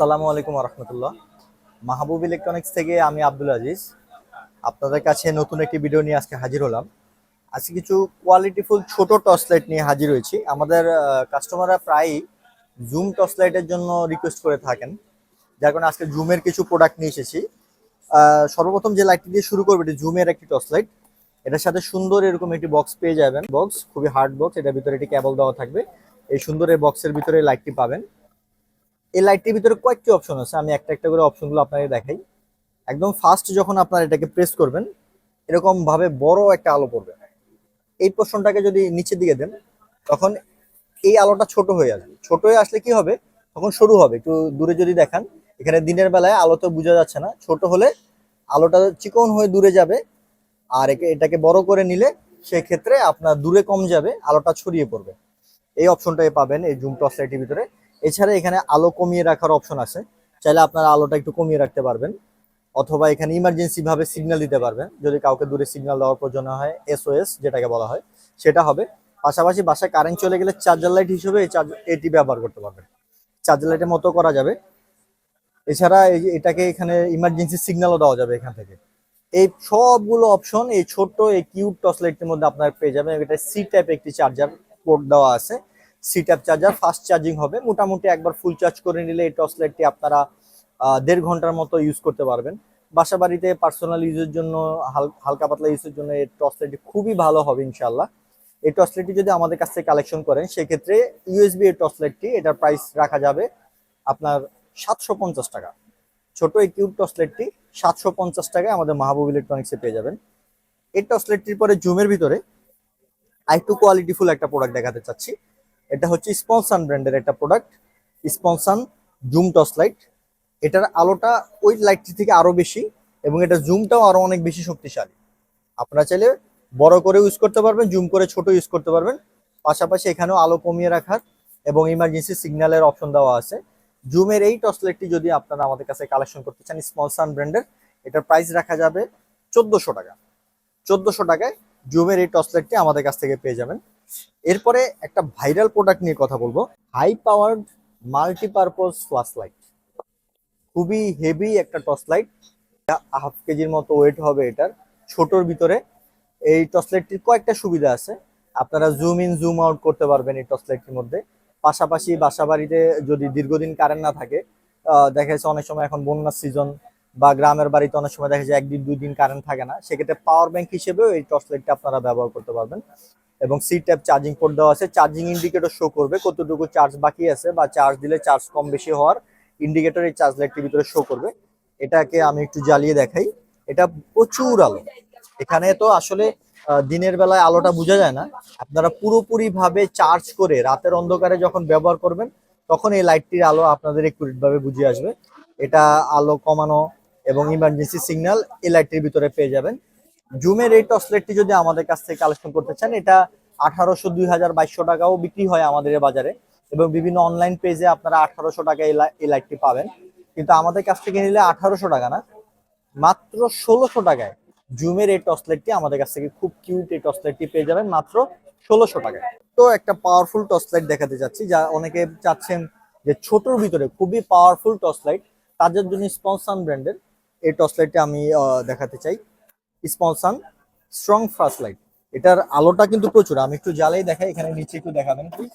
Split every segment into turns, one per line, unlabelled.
আসসালামু আলাইকুম রহমতুল্লাহ মাহবুব ইলেকট্রনিক্স থেকে আমি আব্দুল আজিজ। আপনাদের কাছে নতুন একটি ভিডিও নিয়ে আজকে হাজির হলাম। আজকে কিছু কোয়ালিটিফুল ছোট টর্চ লাইট নিয়ে হাজির হয়েছি। আমাদের কাস্টমাররা প্রায়ই জুম টর্চ লাইটের জন্য রিকোয়েস্ট করে থাকেন। যার কারণে আজকে জুমের কিছু প্রোডাক্ট নিয়ে এসেছি। সর্বপ্রথম যে লাইটটি দিয়ে শুরু করবে, এটি জুমের একটি টর্চ লাইট এটার সাথে সুন্দর এরকম একটি বক্স পেয়ে যাবেন। বক্স খুবই হার্ড বক্স এটার ভিতরে একটি কেবল দেওয়া থাকবে। এই সুন্দর এই বক্সের ভিতরে লাইটটি পাবেন। এই লাইটটির ভিতরে কয়েকটি অপশন আছে। আমি একটা একটা করে অপশনগুলো আপনাকে দেখাই। একদম ফার্স্ট যখন আপনার এটাকে প্রেস করবেন এরকম ভাবে বড় একটা আলো পড়বে। এই পোর্শনটাকে যদি নিচের দিকে দেন, তখন এই আলোটা ছোট হয়ে আসবে। ছোট হয়ে আসলে কি হবে? তখন সরু হবে। একটু দূরে যদি দেখান, এখানে দিনের বেলায় আলো তো বোঝা যাচ্ছে না। ছোট হলে আলোটা চিকন হয়ে দূরে যাবে। আর এটাকে বড় করে নিলে সেক্ষেত্রে আপনার দূরে কম যাবে, আলোটা ছড়িয়ে পড়বে। এই অপশনটাই পাবেন এই জুম টর্চ লাইটের ভিতরে। এছাড়া এখানে আলো কমিয়ে রাখার অপশন আছে। চাইলে আপনারা আলোটা একটু কমিয়ে রাখতে পারবেন, অথবা এখানে ইমার্জেন্সি ভাবে সিগন্যাল দিতে পারবেন। যদি কাউকে দূরে সিগন্যাল দেওয়ার প্রয়োজন হয় এসওএস যেটাকে বলা হয়, সেটা হবে। পাশাপাশি বাসায় কারেন্ট চলে গেলে চার্জার লাইট হিসেবে এই চার্জ এটি ব্যবহার করতে পারবেন। চার্জার লাইটের মতো করা যাবে। এছাড়া এটাকে এখানে ইমার্জেন্সি সিগন্যালও দেওয়া যাবে এখান থেকে। এই সবগুলো অপশন এই ছোট্ট এই কিউট টর্চ লাইটের মধ্যে আপনার পেয়ে যাবেন। এটা সি টাইপ একটি চার্জার পোর্ট দেওয়া আছে। সি চার্জার ফাস্ট চার্জিং হবে। মোটামুটি একবার ফুল চার্জ করে নিলে এই টর্চ লাইটটি আপনারা দেড় ঘণ্টার মতো ইউজ করতে পারবেন। বাসা বাড়িতে পার্সোনাল ইউজের জন্য হালকা পাতলা ইউজের জন্য এই টর্চ লাইটটি খুবই ভালো হবে ইনশাল্লাহ এই টর্চ লাইটটি যদি আমাদের কাছ থেকে কালেকশন করেন, সেক্ষেত্রে ইউএসবি এর টর্চ লাইটটি এটার প্রাইস রাখা যাবে আপনার সাতশো পঞ্চাশ টাকা। ছোট এই কিউট টর্চ লাইটটি সাতশো পঞ্চাশ টাকায় আমাদের মাহবুব ইলেকট্রনিক্সে পেয়ে যাবেন। এই টর্চ লাইটটির পরে জুমের ভিতরে আরেকটু কোয়ালিটিফুল একটা প্রোডাক্ট দেখাতে চাচ্ছি। এটা হচ্ছে স্পনসান ব্র্যান্ডের একটা প্রোডাক্ট স্পনসান জুম টর্চ লাইট। এটার আলোটা ওই লাইটটি থেকে আরও বেশি এবং এটা জুমটাও আরও অনেক বেশি শক্তিশালী। আপনারা চাইলে বড় করে ইউজ করতে পারবেন, জুম করে ছোট ইউজ করতে পারবেন। পাশাপাশি এখানেও আলো কমিয়ে রাখার এবং ইমার্জেন্সি সিগন্যালের অপশন দেওয়া আছে। জুমের এই টর্চ লাইটটি যদি আপনারা আমাদের কাছে কালেকশন করতে চান স্মলসান ব্র্যান্ডের, এটার প্রাইস রাখা যাবে চোদ্দশো টাকা। চোদ্দশো টাকায় জুমের এই টর্চ লাইটটি আমাদের কাছ থেকে পেয়ে যাবেন। এরপরে একটা ভাইরাল প্রোডাক্ট নিয়ে কথা বলব। High powered multipurpose flash light খুবই হেভি একটা টর্চ লাইট হাফ কেজির মতো ওয়েট হবে এটার, ছোটর ভিতরে। এই টর্চ লাইটটির কয়েকটা সুবিধা আছে। আপনারা জুম ইন জুম আউট করতে পারবেন এই টর্চ লাইটটির মধ্যে। পাশাপাশি বাসা বাড়িতে যদি দীর্ঘদিন কারেন্ট না থাকে দেখা যাচ্ছে অনেক সময় এখন বন্যার সিজন বা গ্রামের বাড়িতে অনেক সময় দেখা যায় একদিন দুই দিন কারেন্ট থাকে না, সেক্ষেত্রে পাওয়ার ব্যাংক হিসেবেও এই টর্চ লাইটটা আপনারা ব্যবহার করতে পারবেন। এবং সি ট্যাপ চার্জিং পোর্ট দেওয়া আছে। চার্জিং ইন্ডিকেটর শো করবে কতটুকু চার্জ বাকি আছে বা চার্জ দিলে চার্জ কম বেশি হওয়ার ইন্ডিকেটর এই চার্জ লাইটটির ভিতরে শো করবে। এটাকে আমি একটু জ্বালিয়ে দেখাই। এটা প্রচুর আলো। এখানে তো আসলে দিনের বেলায় আলোটা বোঝা যায় না। আপনারা পুরোপুরি ভাবে চার্জ করে রাতের অন্ধকারে যখন ব্যবহার করবেন, তখন এই লাইটটির আলো আপনাদের একুরেট ভাবে বুঝে আসবে। এটা আলো কমানো এবং ইমার্জেন্সি সিগন্যাল এই লাইটটির ভিতরে পেয়ে যাবেন। জুমের এই টর্চ লাইটটি যদি আমাদের কাছ থেকে কালেকশন করতে চান, এটা আঠারোশো দুই হাজার বাইশশো টাকাও বিক্রি হয় আমাদের বাজারে এবং বিভিন্ন অনলাইন পেজে আপনারা আঠারোশো টাকা এই লাইটটি পাবেন। কিন্তু আমাদের কাছ থেকে নিলে আঠারোশো টাকা না, মাত্র ষোলোশো টাকায় জুমের এই টর্চ লাইটটি আমাদের কাছ থেকে খুব কিউট এই টর্চ লাইটটি পেয়ে যাবেন মাত্র ষোলোশো টাকায়। তো একটা পাওয়ারফুল টর্চ লাইট দেখাতে যাচ্ছি যা অনেকে চাচ্ছেন যে ছোটর ভিতরে খুবই পাওয়ারফুল টর্চ লাইট তাদের জন্য স্পনসান ব্র্যান্ডের এই টর্চ লাইটটি আমি দেখাতে চাই। স্পনসান স্ট্রং ফ্লাশ লাইট এটার আলোটা কিন্তু প্রচুর। আমি একটু জ্বালাই দেখাই, এখানে নিচে একটু দেখাবেন প্লিজ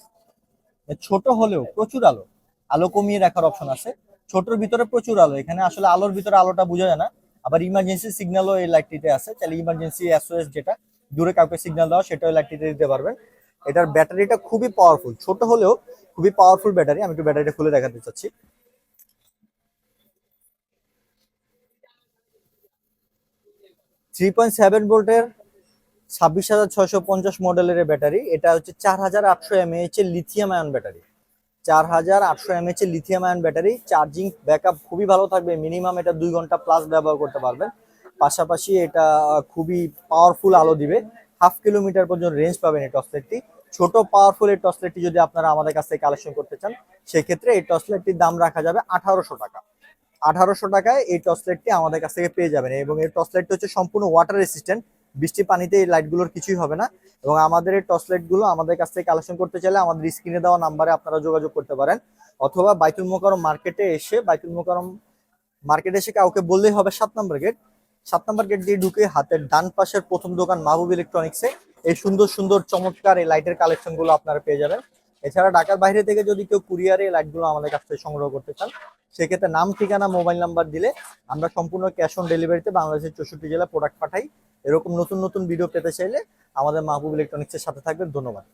ছোট হলেও প্রচুর আলো। আলো কমিয়ে রাখার অপশন আছে। ছোটর ভিতরে প্রচুর আলো। এখানে আসলে আলোর ভিতরে আলোটা বোঝা যায় না। আবার ইমার্জেন্সি সিগন্যালও এই লাইটটিতে আছে। তাহলে ইমার্জেন্সি এসওএস যেটা, দূরে কাউকে সিগন্যাল দেওয়া, সেটাও লাইটটিতে দিতে পারবেন। এটার ব্যাটারিটা খুবই পাওয়ারফুল ছোট হলেও খুবই পাওয়ারফুল ব্যাটারি আমি একটু ব্যাটারিটা খুলে দেখাতে চাচ্ছি। থ্রি পয়েন্ট সেভেন ভোল্টের ছাব্বিশ হাজার ছয়শো পঞ্চাশ মডেলের ব্যাটারি। এটা হচ্ছে চার হাজার আটশো এমএএইচ এর লিথিয়াম আয়ন ব্যাটারি। চার হাজার আটশো এমএএইচ এর lithium ion battery. Charging backup খুবই ভালো থাকবে। মিনিমাম এটা দুই ঘণ্টা প্লাস ব্যবহার করতে পারবেন। পাশাপাশি এটা খুবই পাওয়ারফুল আলো দিবে। হাফ কিলোমিটার পর্যন্ত রেঞ্জ পাবেন এই টর্চলাইটটি ছোট পাওয়ারফুল এই টর্চলাইটটি যদি আপনারা আমাদের কাছ থেকে কালেকশন করতে চান, সেক্ষেত্রে এই টর্চলাইটটির দাম রাখা যাবে আঠারোশো টাকা। আঠারোশো টাকায় এই টর্চলাইটটি আমাদের কাছ থেকে পেয়ে যাবেন এবং এই টর্চলাইটটি হচ্ছে সম্পূর্ণ ওয়াটার রেসিস্ট্যান্ট বৃষ্টি পানিতে এই লাইটগুলোর কিছুই হবে না এবং আমাদের এই টর্চ লাইটগুলো আমাদের কাছ থেকে কালেকশন করতে চাইলে আমাদের স্ক্রিনে দেওয়া নাম্বারে আপনারা যোগাযোগ করতে পারেন। অথবা বাইতুল মোকারম মার্কেটে এসে, বাইতুল মোকারম মার্কেটে এসে কাউকে বললেই হবে সাত নম্বর গেট সাত নম্বর গেট দিয়ে ঢুকে হাতের ডান পাশের প্রথম দোকান মাহবুব ইলেকট্রনিক্সে এই সুন্দর সুন্দর, চমৎকার এই লাইটের কালেকশনগুলো আপনারা পেয়ে যাবেন। এছাড়া ঢাকার বাইরে থেকে যদি কেউ কুরিয়ারে লাইটগুলো আমাদের কাছ থেকে সংগ্রহ করতে চান সেক্ষেত্রে নাম, ঠিকানা, মোবাইল নাম্বার দিলে আমরা সম্পূর্ণ ক্যাশ অন ডেলিভারিতে বাংলাদেশের চৌষট্টি জেলা প্রোডাক্ট পাঠাই। এরকম নতুন নতুন ভিডিও পেতে চাইলে আমাদের মাহবুব ইলেকট্রনিক্সের সাথে থাকবেন। ধন্যবাদ।